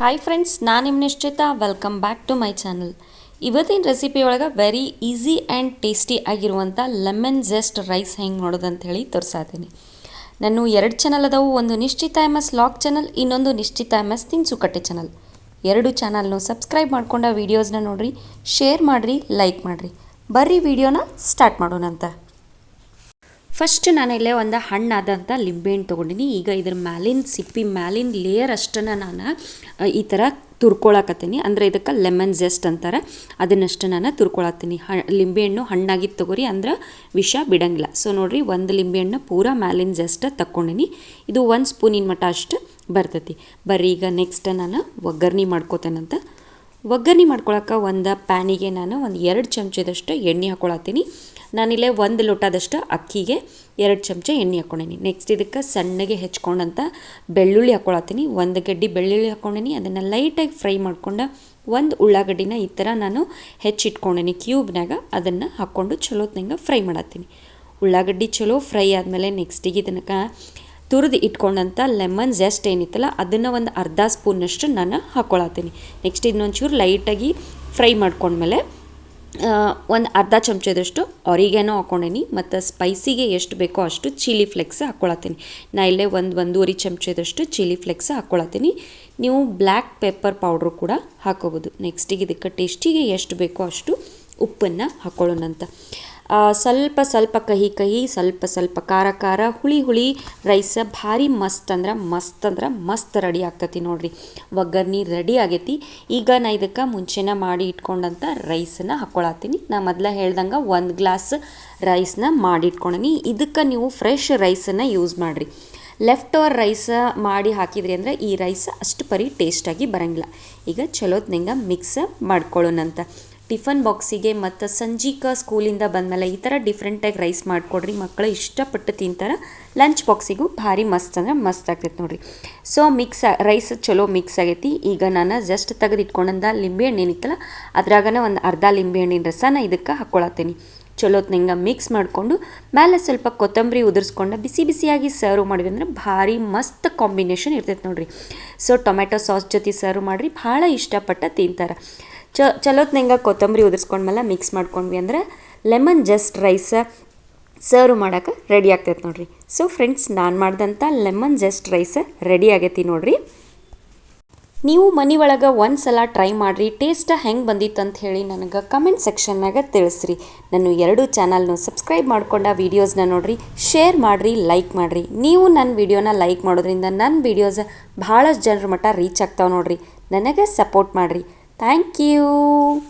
Hi friends ನಾನು ನಿಮ್ಮ ನಿಶ್ಚಿತ. Welcome back to my channel ಇವತ್ತಿನ ರೆಸಿಪಿ ಒಳಗೆ ವೆರಿ ಈಸಿ ಆ್ಯಂಡ್ ಟೇಸ್ಟಿ ಆಗಿರುವಂಥ ಲೆಮನ್ ಜೆಸ್ಟ್ ರೈಸ್ ಹೆಂಗೆ ಅಂತ ಹೇಳಿ ತೋರಿಸಾತೀನಿ ನಾನು ಎರಡು ಚಾನಲ್ ಅದಾವು, ಒಂದು ನಿಶ್ಚಿತ ಎಂ ಎಸ್ ಲಾಗ್ ಚಾನಲ್ ಇನ್ನೊಂದು ನಿಶ್ಚಿತ ಎಂ ಎಸ್ ತಿನ್ಸುಕಟ್ಟೆ ಚಾನಲ್ ಎರಡು ಚಾನಲ್ನು ಸಬ್ಸ್ಕ್ರೈಬ್ ಮಾಡ್ಕೊಂಡ ವೀಡಿಯೋಸ್ನ ನೋಡ್ರಿ ಶೇರ್ ಮಾಡಿರಿ ಲೈಕ್ ಮಾಡಿರಿ. ಬರ್ರಿ ವಿಡಿಯೋನ ಸ್ಟಾರ್ಟ್ ಮಾಡೋಣಂತ. ಫಸ್ಟ್ ನಾನು ಇಲ್ಲೇ ಒಂದು ಹಣ್ಣಾದಂಥ ಲಿಂಬೆಹಣ್ಣು ತೊಗೊಂಡಿನಿ. ಈಗ ಇದ್ರ ಮ್ಯಾಲಿನ, ಸಿಪ್ಪಿ ಮ್ಯಾಲಿನ ಲೇಯರ್ ಅಷ್ಟನ್ನು ನಾನು ಈ ಥರ ತುರ್ಕೊಳಕತ್ತೀನಿ. ಅಂದರೆ ಇದಕ್ಕೆ ಲೆಮನ್ ಜೆಸ್ಟ್ ಅಂತಾರೆ. ಅದನ್ನಷ್ಟು ನಾನು ತುರ್ಕೊಳತ್ತೀನಿ. ಹ, ಲಿಂಬೆಹಣ್ಣು ಹಣ್ಣಾಗಿದ್ದು ತೊಗೋರಿ ಅಂದ್ರೆ ವಿಷ ಬಿಡಂಗಿಲ್ಲ. ಸೊ ನೋಡಿರಿ, ಒಂದು ಲಿಂಬೆಹಣ್ಣು ಪೂರ ಮ್ಯಾಲಿನ ಜೆಸ್ಟ್ ತಕ್ಕೊಂಡಿನಿ. ಇದು ಒಂದು ಸ್ಪೂನಿನ ಮಟ್ಟ ಅಷ್ಟು ಬರ್ತೈತಿ. ಬರ್ರಿ, ಈಗ ನೆಕ್ಸ್ಟ್ ನಾನು ಒಗ್ಗರ್ಣೆ ಮಾಡ್ಕೋತೇನಂತ ಒಗ್ಗರಣೆ ಮಾಡ್ಕೊಳಕ್ಕೆ ಒಂದು ಪ್ಯಾನಿಗೆ ನಾನು ಒಂದು ಎರಡು ಚಮಚದಷ್ಟು ಎಣ್ಣೆ ಹಾಕ್ಕೊಳತ್ತೀನಿ ನಾನಿಲ್ಲೇ ಒಂದು ಲೋಟದಷ್ಟು ಅಕ್ಕಿಗೆ ಎರಡು ಚಮಚ ಎಣ್ಣೆ ಹಾಕ್ಕೊಂಡೀನಿ ನೆಕ್ಸ್ಟ್ ಇದಕ್ಕೆ ಸಣ್ಣಗೆ ಹೆಚ್ಕೊಂಡಂಥ ಬೆಳ್ಳುಳ್ಳಿ ಹಾಕ್ಕೊಳತ್ತೀನಿ ಒಂದು ಗಡ್ಡಿ ಬೆಳ್ಳುಳ್ಳಿ ಹಾಕ್ಕೊಂಡೀನಿ ಅದನ್ನು ಲೈಟಾಗಿ ಫ್ರೈ ಮಾಡ್ಕೊಂಡು ಒಂದು ಉಳ್ಳಾಗಡ್ಡಿನ ಈ ಥರ ನಾನು ಹೆಚ್ಚಿಟ್ಕೊಂಡೀನಿ. ಕ್ಯೂಬ್ನಾಗ ಅದನ್ನು ಹಾಕ್ಕೊಂಡು ಚಲೋತ್ನಂಗೆ ಫ್ರೈ ಮಾಡತ್ತೀನಿ. ಉಳ್ಳಾಗಡ್ಡಿ ಚಲೋ ಫ್ರೈ ಆದಮೇಲೆ ನೆಕ್ಸ್ಟಿಗೆ ಇದಕ್ಕೆ ತುರಿದು ಇಟ್ಕೊಂಡಂಥ ಲೆಮನ್ ಜೆಸ್ಟ್ ಏನಿತ್ತಲ್ಲ, ಅದನ್ನು ಒಂದು ಅರ್ಧ ಸ್ಪೂನಷ್ಟು ನಾನು ಹಾಕ್ಕೊಳತ್ತೀನಿ ನೆಕ್ಸ್ಟ್ ಇದನ್ನೊಂಚೂರು ಲೈಟಾಗಿ ಫ್ರೈ ಮಾಡ್ಕೊಂಡ್ಮೇಲೆ ಒಂದು ಅರ್ಧ ಚಮಚದಷ್ಟು ಅವರಿಗೇನೋ ಹಾಕ್ಕೊಂಡೇನಿ ಮತ್ತು ಸ್ಪೈಸಿಗೆ ಎಷ್ಟು ಬೇಕೋ ಅಷ್ಟು ಚಿಲ್ಲಿ ಫ್ಲೆಕ್ಸ್ ಹಾಕ್ಕೊಳತ್ತೀನಿ ನಾ ಇಲ್ಲೇ ಒಂದು ಒಂದೂವರೆ ಚಮಚದಷ್ಟು ಚಿಲ್ಲಿ ಫ್ಲೆಕ್ಸ್ ಹಾಕ್ಕೊಳತ್ತೀನಿ ನೀವು ಬ್ಲ್ಯಾಕ್ ಪೆಪ್ಪರ್ ಪೌಡ್ರು ಕೂಡ ಹಾಕೋಬೋದು. ನೆಕ್ಸ್ಟಿಗೆ ಇದಕ್ಕೆ ಟೇಸ್ಟಿಗೆ ಎಷ್ಟು ಬೇಕೋ ಅಷ್ಟು ಉಪ್ಪನ್ನು ಹಾಕ್ಕೊಳ್ಳೋಣಂತ ಸ್ವಲ್ಪ ಸ್ವಲ್ಪ ಕಹಿ ಕಹಿ, ಸ್ವಲ್ಪ ಸ್ವಲ್ಪ ಖಾರ ಖಾರ, ಹುಳಿ ಹುಳಿ ರೈಸ, ಭಾರಿ ಮಸ್ತ್ ಅಂದ್ರೆ ಮಸ್ತ್ ಅಂದ್ರೆ ಮಸ್ತ್ ರೆಡಿ ಆಗ್ತತಿ ನೋಡ್ರಿ. ಒಗ್ಗರ್ನಿ ರೆಡಿ ಆಗೈತಿ. ಈಗ ನಾ ಇದಕ್ಕೆ ಮುಂಚೆನ ಮಾಡಿ ಇಟ್ಕೊಂಡಂಥ ರೈಸನ್ನ ಹಾಕ್ಕೊಳತ್ತೀನಿ ನಾ ಮೊದಲ ಹೇಳ್ದಂಗೆ ಒಂದು ಗ್ಲಾಸ್ ರೈಸ್ನ ಮಾಡಿ ಇಟ್ಕೊಂಡೀನಿ ಇದಕ್ಕೆ ನೀವು ಫ್ರೆಶ್ ರೈಸನ್ನು ಯೂಸ್ ಮಾಡಿರಿ. ಲೆಫ್ಟ್ ಓವರ್ ರೈಸ ಮಾಡಿ ಹಾಕಿದ್ರಿ ಅಂದರೆ ಈ ರೈಸ್ ಅಷ್ಟು ಪರಿ ಟೇಸ್ಟಾಗಿ ಬರಂಗಿಲ್ಲ. ಈಗ ಚಲೋತ್ನಂಗೆ ಮಿಕ್ಸ್ ಮಾಡ್ಕೊಳ್ಳೋಣಂತ ಟಿಫನ್ ಬಾಕ್ಸಿಗೆ ಮತ್ತು ಸಂಜೀಕ ಸ್ಕೂಲಿಂದ ಬಂದಮೇಲೆ ಈ ಥರ ಡಿಫ್ರೆಂಟಾಗಿ ರೈಸ್ ಮಾಡಿಕೊಡ್ರಿ. ಮಕ್ಕಳು ಇಷ್ಟಪಟ್ಟು ತಿಂತಾರೆ. ಲಂಚ್ ಬಾಕ್ಸಿಗೂ ಭಾರಿ ಮಸ್ತ್ ಅಂದ್ರೆ ಮಸ್ತ್ ಆಗ್ತೈತೆ ನೋಡಿರಿ. ಸೊ ಮಿಕ್ಸ್ ರೈಸ್ ಚಲೋ ಮಿಕ್ಸ್ ಆಗೈತಿ. ಈಗ ನಾನು ಜಸ್ಟ್ ತೆಗೆದು ಇಟ್ಕೊಂಡಂದ ಲಿಂಬೆಹಣ್ಣು ಏನಿತ್ತಲ್ಲ ಅದ್ರಾಗನ ಒಂದು ಅರ್ಧ ಲಿಂಬೆಹಣ್ಣಿನ ರಸನ ಇದಕ್ಕೆ ಹಾಕ್ಕೊಳತ್ತೀನಿ ಚಲೋತ್ನಂಗೆ ಮಿಕ್ಸ್ ಮಾಡಿಕೊಂಡು ಮೇಲೆ ಸ್ವಲ್ಪ ಕೊತ್ತಂಬರಿ ಉದುರಿಸ್ಕೊಂಡು ಬಿಸಿ ಬಿಸಿಯಾಗಿ ಸರ್ವ್ ಮಾಡಿದ್ವಿ ಅಂದರೆ ಭಾರಿ ಮಸ್ತ್ ಕಾಂಬಿನೇಷನ್ ಇರ್ತೈತೆ ನೋಡಿರಿ. ಸೊ ಟೊಮೆಟೊ ಸಾಸ್ ಜೊತೆ ಸರ್ವ್ ಮಾಡಿರಿ. ಭಾಳ ಇಷ್ಟಪಟ್ಟು ತಿಂತಾರೆ. ಚ ಚಲೋತ್ನಂಗೆ ಕೊತ್ತಂಬರಿ ಉದುರಿಸ್ಕೊಂಡ್ಮೇಲೆ ಮಿಕ್ಸ್ ಮಾಡ್ಕೊಂಡ್ವಿ ಅಂದ್ರೆ ಲೆಮನ್ ಜಸ್ಟ್ ರೈಸ್ ಸರ್ವ್ ಮಾಡೋಕೆ ರೆಡಿ ಆಗ್ತೈತೆ ನೋಡ್ರಿ. ಸೊ ಫ್ರೆಂಡ್ಸ್ ನಾನು ಮಾಡಿದಂಥ ಲೆಮನ್ ಜಸ್ಟ್ ರೈಸ್ ರೆಡಿ ಆಗೈತಿ ನೋಡ್ರಿ. ನೀವು ಮನೆ ಒಳಗೆ ಒಂದು ಸಲ ಟ್ರೈ ಮಾಡಿರಿ ಟೇಸ್ಟ್ ಹೆಂಗೆ ಬಂದಿತ್ತು ಅಂತ ಹೇಳಿ ನನಗೆ ಕಮೆಂಟ್ ಸೆಕ್ಷನ್ನಾಗ ತಿಳಿಸ್ರಿ. ನಾನು ಎರಡು ಚಾನಲ್ನು ಸಬ್ಸ್ಕ್ರೈಬ್ ಮಾಡ್ಕೊಂಡ ವೀಡಿಯೋಸ್ನ ನೋಡಿರಿ ಶೇರ್ ಮಾಡಿರಿ ಲೈಕ್ ಮಾಡಿರಿ. ನೀವು ನನ್ನ ವಿಡಿಯೋನ ಲೈಕ್ ಮಾಡೋದ್ರಿಂದ ನನ್ನ ವೀಡಿಯೋಸ್ ಭಾಳಷ್ಟು ಜನರ ಮಟ್ಟ ರೀಚ್ ಆಗ್ತಾವೆ ನೋಡಿರಿ. ನನಗೆ ಸಪೋರ್ಟ್ ಮಾಡಿರಿ. Thank you.